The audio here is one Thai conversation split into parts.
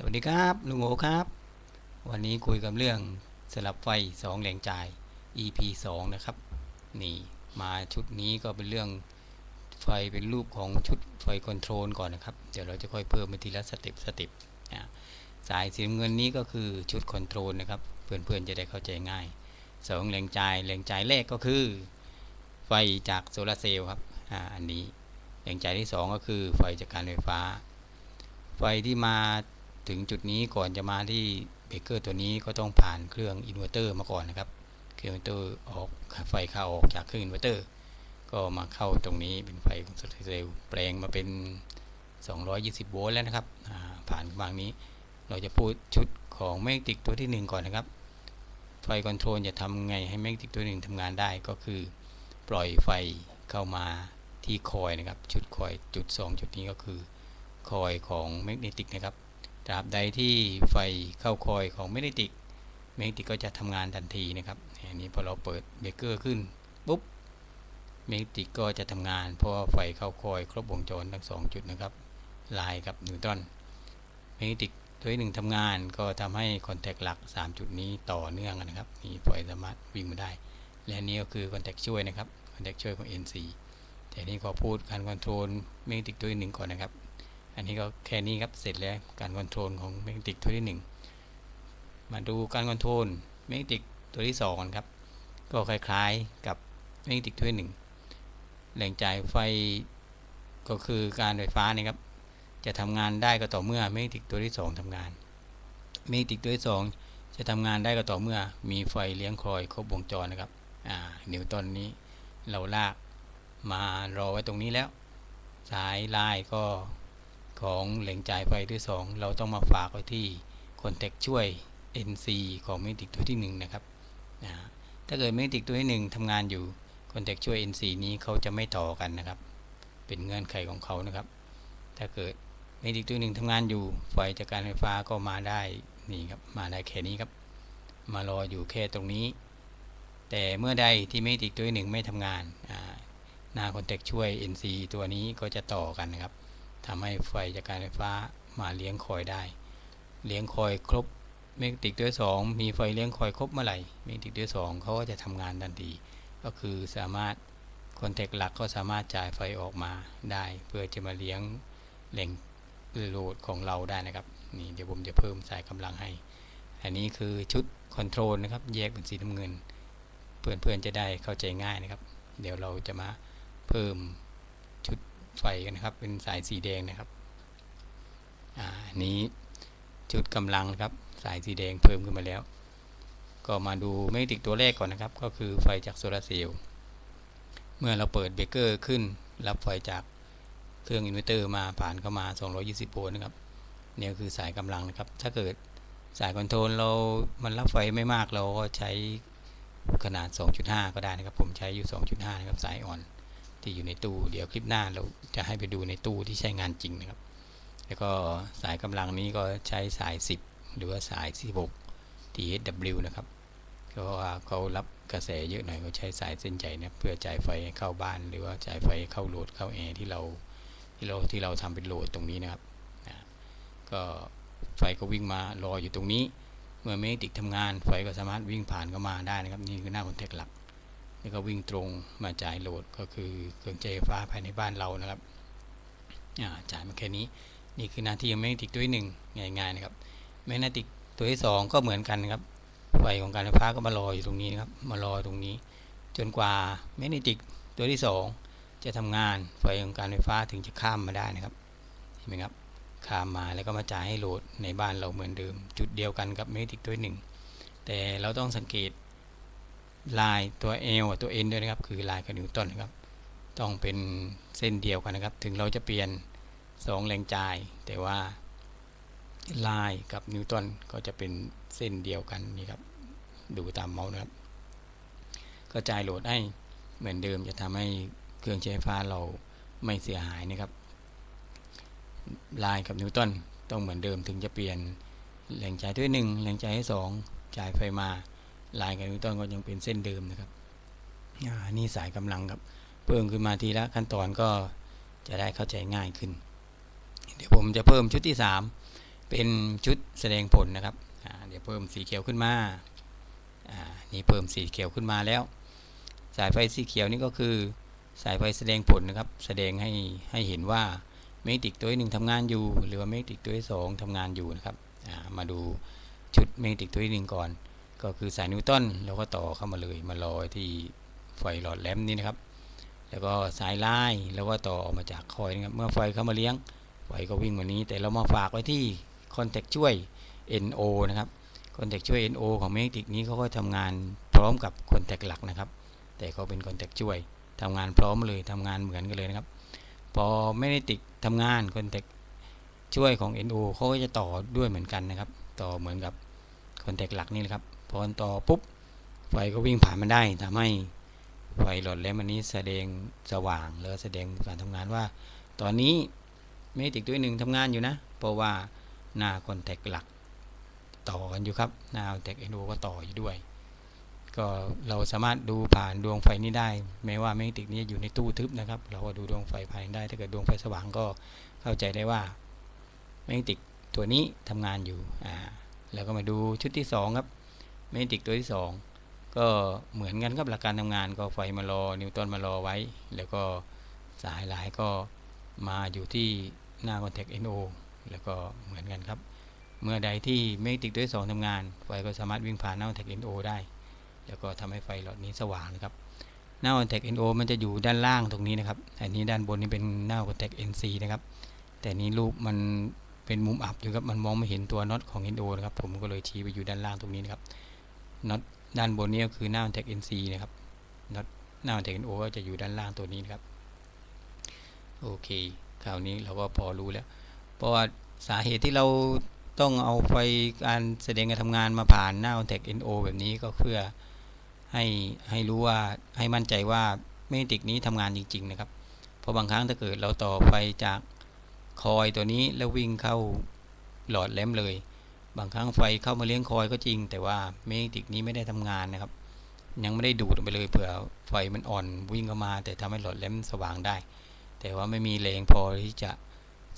สวัสดีครับลุงโอครับ วันนี้คุยกับเรื่องสลับไฟ 2แหล่งจ่าย EP 2 นะครับ นี่มาชุดนี้ก็เป็นเรื่องไฟเป็นรูปของชุดไฟคอนโทรลก่อนนะครับ เดี๋ยวเราจะค่อยเพิ่มไปทีละสเต็ปสเต็ปนะสายสีน้ำเงินนี้ก็คือชุดคอนโทรลนะครับ เพื่อนๆจะได้เข้าใจง่าย 2แหล่งจ่ายแหล่งจ่ายแรกก็คือไฟจากโซลาเซลล์ครับอ่าอันนี้แหล่งจ่ายที่ 2 ก็คือไฟจากการไฟฟ้า ไฟที่มา ถึงจุดนี้ก่อนจะมาที่เบรกเกอร์ตัวนี้ก็ต้องผ่านเครื่องอินเวอร์เตอร์มาก่อนนะครับ เครื่องอินเวอร์เตอร์ออกไฟเข้าออกจากเครื่องอินเวอร์เตอร์ ก็มาเข้าตรงนี้เป็นไฟของโซลาร์เซลล์แปลงมาเป็น 220 โวลต์แล้วนะครับ ผ่านบางนี้ เราจะพูดชุดของแมกติกตัวที่ 1 ก่อนนะครับ ไฟคอนโทรลจะทำไงให้แมกติกตัวหนึ่งทำงานได้ก็คือ ปล่อยไฟเข้ามาที่คอยนะครับ ชุดคอยจุด 2 จุดนี้ก็คือคอยของแมกเนติกนะครับ ตราบใดที่ไฟเข้าคอยของแมกเนติกแมกเนติกก็จะทำงานทันทีนะครับอันนี้พอเราเปิดเบรกเกอร์ขึ้นปุ๊บแมกเนติกก็จะทำงาน เพราะว่าไฟเข้าคอยครบวงจรทั้งสองจุดนะครับลายกับนิวตันแมกเนติกตัวที่หนึ่งทำงานก็ทำให้คอนแทคหลัก 3 จุดนี้ต่อเนื่องกันนะครับมีไฟสามารถวิ่งมาได้ และนี้ก็คือคอนแทคช่วยนะครับคอนแทคช่วยของ NC แต่นี่ขอพูดการคอนโทรลแมกเนติกตัวที่หนึ่งก่อนนะครับ อันนี้ก็แค่นี้ครับเสร็จแล้วการคอนโทรลของแมกติกตัวที่ 1 มาดูการคอนโทรลแมกติกตัวที่2กันครับ ก็คล้ายๆกับแมกติกตัวที่1แหล่งจ่ายไฟก็คือการไฟฟ้านี่ครับจะทำงานได้ก็ต่อเมื่อแมกติกตัวที่ 2ทำงานแมกติกตัวที่ 2 จะทำงานได้ก็ต่อเมื่อมีไฟเลี้ยงคอยครบวงจรนะครับอ่านิวตันนี้เราลากมารอไว้ตรงนี้แล้ว สายลายก็ ของแหล่งจ่ายไฟที่ 2 เราต้องมาฝากไว้ที่คอนแทคช่วย NC ของเมติกตัวที่ 1 นะครับนะถ้าเกิดเมติกตัวที่1ทำงานอยู่คอนแทคช่วย NC นี้เขาจะไม่ต่อกันนะครับ เป็นเงื่อนไขของเขานะครับ ถ้าเกิดเมติกตัวหนึ่งทำงานอยู่ไฟจากการไฟฟ้าก็มาได้นี่ครับมาได้แค่นี้ครับ มารออยู่แค่ตรงนี้ แต่เมื่อใดที่เมติกตัวที่หนึ่งไม่ทำงานหน้าคอนแทคช่วย NC ตัวนี้ก็จะต่อกันนะครับ ทำให้ไฟจากการไฟฟ้ามาเลี้ยงคอยได้ เลี้ยงคอยครบเมกติกด้วย2มีไฟเลี้ยงคอยครบเมื่อไหร่เมกติกด้วย2เขาก็จะทำงานทันที ก็คือสามารถคอนแทคหลักก็สามารถจ่ายไฟออกมาได้ เพื่อจะมาเลี้ยงแหล่งโหลดของเราได้นะครับนี่เดี๋ยวผมจะเพิ่มสายกำลังให้ อันนี้คือชุดคอนโทรลนะครับ แยกเป็นสีน้ำเงิน เพื่อนๆจะได้เข้าใจง่ายนะครับ เดี๋ยวเราจะมาเพิ่ม ไฟกันนะครับ เป็นสายสีแดงนะครับ อ่านี้ชุดกำลังครับ สายสีแดงเพิ่มขึ้นมาแล้ว ก็มาดูแมกติกตัวแรกก่อนนะครับ ก็คือไฟจากโซลาร์เซลล์ เมื่อเราเปิดเบรกเกอร์ขึ้น รับไฟจากเครื่องอินเวอร์เตอร์มาผ่านเข้ามา 220 โวลต์นะครับเนี่ยคือสายกำลังนะครับ ถ้าเกิดสายคอนโทรลเรา มันรับไฟไม่มากเราก็ใช้ขนาด 2.5 ก็ได้นะครับ ผมใช้อยู่ 2.5 นะครับ สายอ่อน ที่อยู่ในตู้ เดี๋ยวคลิปหน้าเราจะให้ไปดูในตู้ที่ใช้งานจริงนะครับ แล้วก็สายกำลังนี้ก็ใช้สาย 10 หรือว่าสาย 16 TSW นะครับเพราะว่าเขารับกระแสเยอะหน่อยเขาใช้สายเส้นใหญ่นะเพื่อจ่ายไฟเข้าบ้าน หรือว่าจ่ายไฟเข้าโหลดเข้าแอร์ที่เราที่เราที่เราทำเป็นโหลดตรงนี้นะครับนะก็ไฟก็วิ่งมารออยู่ตรงนี้ เมื่อเมกติกทำงานไฟก็สามารถวิ่งผ่านเข้ามาได้นะครับ นี่คือหน้าคอนแทคหลัก แล้วก็วิ่งตรงมาจ่ายโหลดก็คือเครื่องใช้ไฟฟ้าภายในบ้านเรานะครับจ่ายมาแค่นี้นี่คือหน้าที่ของแมกเนติกตัวที่หนึ่งง่ายๆนะครับแมกเนติกตัวที่สองก็เหมือนกันครับไฟของการไฟฟ้าก็มารออยู่ตรงนี้นะครับมารอตรงนี้ จนกว่าแมกเนติกตัวที่สองจะทำงานไฟของการไฟฟ้าถึงจะข้ามมาได้นะครับเห็นไหมครับข้ามมาแล้วก็มาจ่ายให้โหลดในบ้านเราเหมือนเดิม จุดเดียวกันกับแมกเนติกตัวที่หนึ่งแต่เราต้องสังเกต ลายตัว L ตัว N ด้วยนะครับ คือลายกับนิวตันนะครับ ต้องเป็นเส้นเดียวกันนะครับ ถึงเราจะเปลี่ยน2แรงจ่าย แต่ว่าลายกับนิวตันก็จะเป็นเส้นเดียวกันนี่ครับ ดูตามเมาส์นะครับ ก็จ่ายโหลดให้เหมือนเดิมจะทำให้เครื่องใช้ไฟฟ้าเราไม่เสียหายนะครับ ลายกับนิวตันต้องเหมือนเดิมถึงจะเปลี่ยนแรงจ่ายด้วย1แรงจ่ายให้2จ่ายไฟมา ลายกับนิวตันก็ยังเป็นเส้นเดิมนะครับนี่สายกำลังครับ เพิ่มขึ้นมาทีละขั้นตอนก็จะได้เข้าใจง่ายขึ้น เดี๋ยวผมจะเพิ่มชุดที่ 3 เป็นชุดแสดงผลนะครับเดี๋ยวเพิ่มสีเขียวขึ้นมาานี่เพิ่มสีเขียวขึ้นมาแล้ว สายไฟสีเขียวนี่ก็คือสายไฟแสดงผลนะครับ แสดงให้ให้เห็นว่าเมกติกตัวที่หนึ่งทำงานอยู่ หรือว่าเมกติกตัวที่สองทำงานอยู่นะครับามาดูชุดเมกติกตัวที่หนึ่งก่อน ก็คือสายนิวตันเราก็ต่อเข้ามาเลยมาลอยที่ไฟหลอดแลมนี่นะครับ แล้วก็สายไล่แล้วก็ต่อออกมาจากคอยนะครับเมื่อไฟเข้ามาเลี้ยงไฟก็วิ่งวันนี้ แต่เรามาฝากไว้ที่คอนแทคช่วย NO นะครับคอนแทคช่วย NO ของเมกติกนี้เขาก็ทำงานพร้อมกับคอนแทคหลักนะครับ แต่เขาเป็นคอนแทคช่วยทำงานพร้อมเลยทำงานเหมือนกันเลยนะครับ พอไม่ได้ติดทำงานคอนแทคช่วยของ NO เขาก็จะต่อด้วยเหมือนกันนะครับ ต่อเหมือนกับ คอนแทคหลักนี่แหละครับ พอต่อปุ๊บไฟก็วิ่งผ่านมันได้ทำให้ไฟหลอดแลมอันนี้แสดงสว่างแล้วแสดงการทำงานว่า ตอนนี้เมติกตัวหนึ่งทำงานอยู่นะ เพราะว่าหน้าคอนแทคหลักต่อกันอยู่ครับหน้าคอนแทคเอ็นโก็ต่ออยู่ด้วย ก็เราสามารถดูผ่านดวงไฟนี้ได้ แม้ว่าเมติกนี้อยู่ในตู้ทึบนะครับ เราก็ดูดวงไฟภานได้ ถ้าเกิดดวงไฟสว่างก็เข้าใจได้ว่าเมติกตัวนี้ทำงานอยู่อ่า แล้วก็มาดูชุดที่สองครับเมติกตัวที่ 2 ก็เหมือนกันครับหลักการทำงานก็ไฟมารอนิวตันมารอไว้ แล้วก็สายหลายก็มาอยู่ที่หน้าคอนแทค NO แล้วก็เหมือนกันครับ เมื่อใดที่เมติกตัวที่ 2ทำงาน ไฟก็สามารถวิ่งผ่านหน้าคอนแทค NO ได้ แล้วก็ทำให้ไฟหลอดนี้สว่างนะครับหน้าคอนแทค NO มันจะอยู่ด้านล่างตรงนี้นะครับ อันนี้ด้านบนนี่เป็นหน้าคอนแทค NC นะครับ แต่นี้รูปมัน เป็นมุมอับอยู่ครับมันมองไม่เห็นตัวน็อตของ NO นะครับผมก็เลยชี้ไปอยู่ด้านล่างตรงนี้นะครับน็อตด้านบนนี้ก็คือหน้า Tech NC นะครับน็อตหน้า Tech NO ก็จะอยู่ด้านล่างตัวนี้นะครับโอเคคราวนี้เราก็พอรู้แล้ว เพราะว่าสาเหตุที่เราต้องเอาไฟการแสดงการทำงานมาผ่านหน้า Tech NO แบบนี้ก็เพื่อให้ให้รู้ว่าให้มั่นใจว่าเมติกนี้ทำงานจริง ๆ นะครับ เพราะบางครั้งถ้าเกิดเราต่อไฟจาก คอยตัวนี้แล้ววิ่งเข้าหลอดแหลมเลย บางครั้งไฟเข้ามาเลี้ยงคอยก็จริง แต่ว่าเมกติกนี้ไม่ได้ทำงานนะครับ ยังไม่ได้ดูดไปเลยเผื่อไฟมันอ่อนวิ่งเข้ามา แต่ทำให้หลอดแหลมสว่างได้ แต่ว่าไม่มีแรงพอที่จะ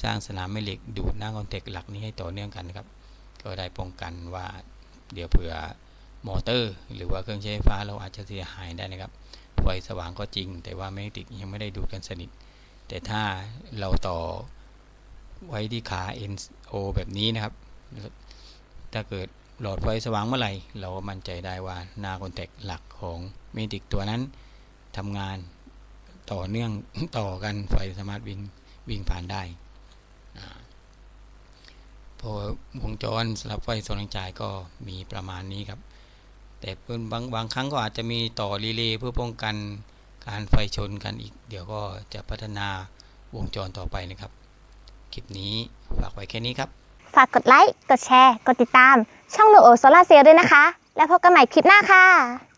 สร้างสนามแม่เหล็กดูดหน้าคอนแทคหลักนี้ให้ต่อเนื่องกันนะครับ ก็ได้ป้องกันว่าเดี๋ยวเผื่อมอเตอร์ หรือว่าเครื่องใช้ไฟฟ้าเราอาจจะเสียหายได้นะครับไฟสว่างก็จริง แต่ว่าแมกติกยังไม่ได้ดูดกันสนิท แต่ถ้าเราต่อ ไว้ที่ขา NO แบบนี้นะครับ ถ้าเกิดหลอดไฟสว่างเมื่อไหร่ เราก็มั่นใจได้ว่าหน้าคอนแทคหลักของเมติกตัวนั้นทำงานต่อเนื่องต่อกันไฟสามารถวิ่งวิ่งผ่านได้พอวงจรสลับไฟส่วนแรงจ่ายก็มีประมาณนี้ครับ แต่เป็นบางบางครั้งก็อาจจะมีต่อรีเลย์เพื่อป้องกันการไฟชนกันอีก เดี๋ยวก็จะพัฒนาวงจรต่อไปนะครับ คลิปนี้ฝากไว้แค่นี้ครับ ฝากกดไลค์ กดแชร์ กดติดตาม ช่องหนูโอโซลาเซลด้วยนะคะ แล้วพบกันใหม่คลิปหน้าค่ะ